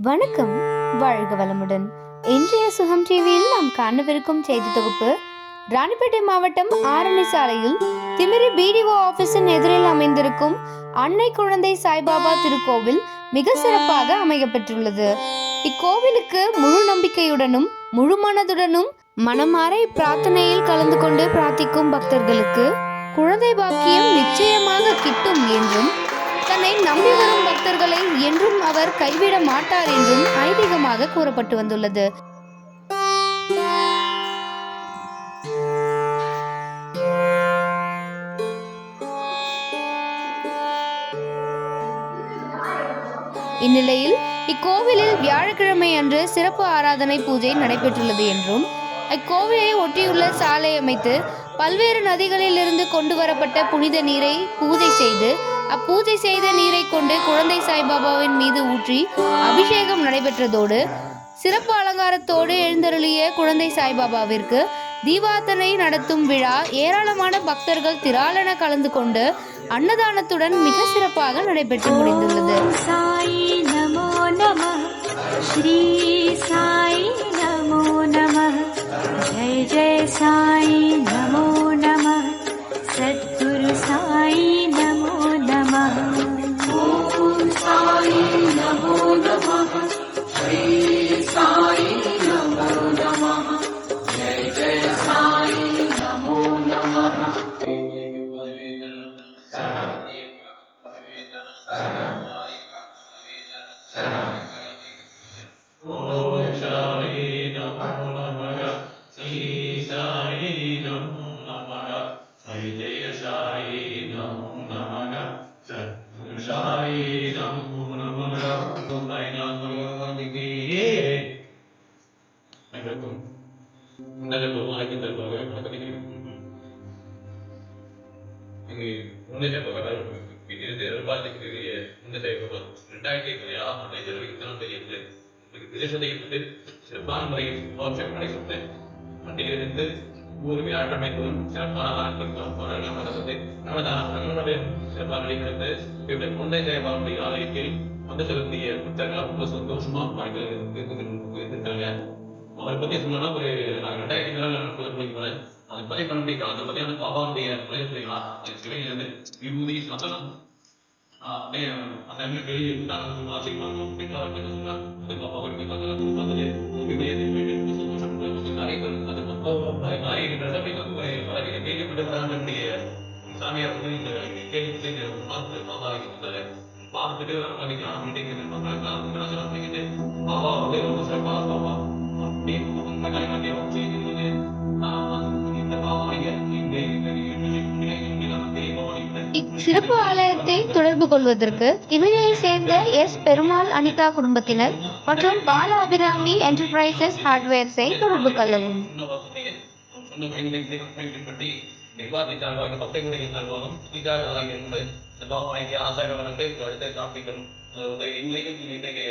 வணக்கம். வாழ்க வளமுடன். இன்றைய சுகம் டிவியில் நாம் காணவிருக்கும் செய்தி தொகுப்பு ராணிப்பேட்டை மாவட்டம் ஆரணி சாலையில் திமிரி பிடிஓ ஆபீஸின் எதிரில் அமைந்திருக்கும் அன்னை குழந்தை சாய்பாபா திருக்கோவில் மிக சிறப்பாக அமையப்பெற்றுள்ளது. இக்கோவிலுக்கு முழு நம்பிக்கையுடனும் முழு மனதுடனும் மனமாறை பிரார்த்தனையில் கலந்து கொண்டு பிரார்த்திக்கும் பக்தர்களுக்கு குழந்தை பாக்கியம் நிச்சயமாக கிட்டும் என்றும் தன்னை நம்பி வரும் பக்தர்களை என்றும் அவர் கைவிட மாட்டார் என்றும் ஐதீகமாக கூறப்பட்டு வந்துள்ளது. இந்நிலையில் இக்கோவிலில் வியாழக்கிழமை அன்று சிறப்பு ஆராதனை பூஜை நடைபெற்றுள்ளது என்றும் இக்கோவிலை ஒட்டியுள்ள சாலை அமைத்து பல்வேறு நதிகளில் இருந்து கொண்டு வரப்பட்ட புனித நீரை பூஜை செய்து அப்பூஜை செய்த நீரை கொண்டு குழந்தை சாய்பாபாவின் மீது ஊற்றி அபிஷேகம் நடைபெற்றதோடு சிறப்பு அலங்காரத்தோடு எழுந்தருளிய குழந்தை சாய்பாபாவிற்கு தீபாத்தனை நடத்தும் விழா ஏராளமான பக்தர்கள் திராளென கலந்து கொண்டு அன்னதானத்துடன் மிக சிறப்பாக நடைபெற்று முடிந்துள்ளது. சாய் நமோ நம. ஸ்ரீ சாய் நமோ நம. ஜெய் ஜெய் சாய் நமோ இங்கு முன்னேற்ற ரெண்டாயிரத்தி ஆறாம் ஆண்டு இருபத்தி சிறப்பான முறையில் மோட்சம் கிடைக்கிறது பண்டிகையிலிருந்து ஒரு வியாழக்கிழமை சிறப்பான நடந்தது நமது சிறப்பாக இப்படி செயல்பாடு ஆலயத்தில் வந்து செலுத்திய புத்தகம் ரொம்ப சந்தோஷமா வாழ்க்கை இருந்திருக்காங்க அவரை பத்தி சொல்லணும்னா ஒரு நான் ரெண்டாயிரத்தி நாலு போய் பண்ணிக்கிறேன் அதை பத்தி பண்ணி அதை பத்தி அந்த பாபாவுடைய பிரயத்தனைகளா சிலையிலிருந்து விபூதி சந்தனம் அப்படியே அந்த அண்ணன் வெளியே இருந்தாங்க ஆசைப்பாங்க சொன்னாங்க. அது பார்த்து பார்த்துட்டு சந்தோஷம் நிறைய பேர் அது நிறைய கேள்விப்பட்டு சாமியார் வந்து இந்த கேள்வி பார்த்து பாபா இருந்தாரு பார்த்துட்டு அப்படிங்கிறது பாபா வந்து ரொம்ப சிறப்பாக பாபா சிறப்பு இச்சிறப்பு ஆலயத்தை தொடர்பு கொள்வதற்கு திமிரியை சேர்ந்த எஸ். பெருமாள் அனிதா குடும்பத்தினர் மற்றும் பால அபிராமி என்டர்பிரைசஸ் ஹார்ட்வேர்ஸை தொடர்பு கொள்ளவும். அந்த புத்தகத்தை தியானம் இன்றைக்கு இன்றைக்கு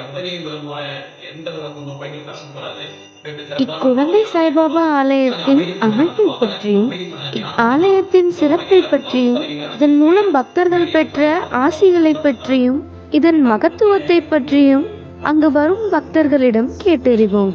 அத்தனையும் பெருமாள் எந்த விதக்கும் பயன் கஷ்டப்படாது இக்குழந்தை சாய்பாபா ஆலயத்தின் அமைப்பை பற்றியும் ஆலயத்தின் சிறப்பை பற்றியும் இதன் மூலம் பக்தர்கள் பெற்ற ஆசிகளை பற்றியும் இதன் மகத்துவத்தை பற்றியும் அங்கு வரும் பக்தர்களிடம் கேட்டறிவோம்.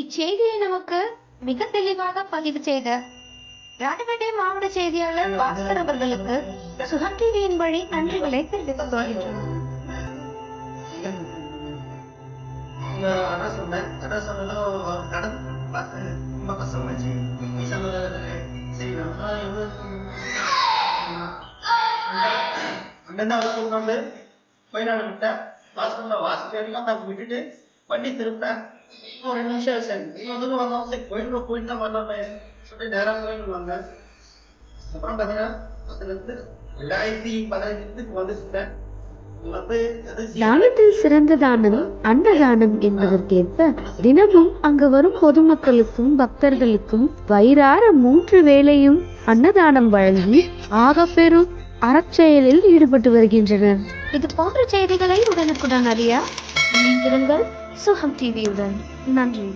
இச்செய்தியை நமக்கு மிக தெளிவாக பதிவு செய்த ராணிப்பேட்டை மாவட்ட செய்தியாளர் பாஸ்கர் அவர்களுக்கு சுகம் டிவியின் வழி நன்றிகளை தெரிவித்துக் கொள்கின்றோம். போய் நான் விட்டேன். வாசல்ல வாசல் வரைக்கும் நான் விட்டுட்டு வண்டி திரும்பினேன். ஒரு நிமிஷம் சார் நீங்க வந்து கோயிலுக்கு போயிட்டு தான் வரலாமே சொல்லி நேரம் கோயிலுக்கு வந்தேன் அப்புறம் பார்த்தீங்கன்னா அதுல இருந்து ரெண்டாயிரத்தி பதினஞ்சுக்கு வந்துட்டேன் தானத்தில் சிறந்த தானம் அன்னதானம் என்பதற்கேற்ப தினமும் அங்கு வரும் பொதுமக்களுக்கும் பக்தர்களுக்கும் வயிறார மூன்று வேளையும் அன்னதானம் வழங்கி ஆகப்பெரும் அறச்செயலில் ஈடுபட்டு வருகின்றனர் இது போன்ற செய்திகளை உடனுக்குடன் அறிய இணைந்திருங்கள் சுகம் டிவியுடன். நன்றி.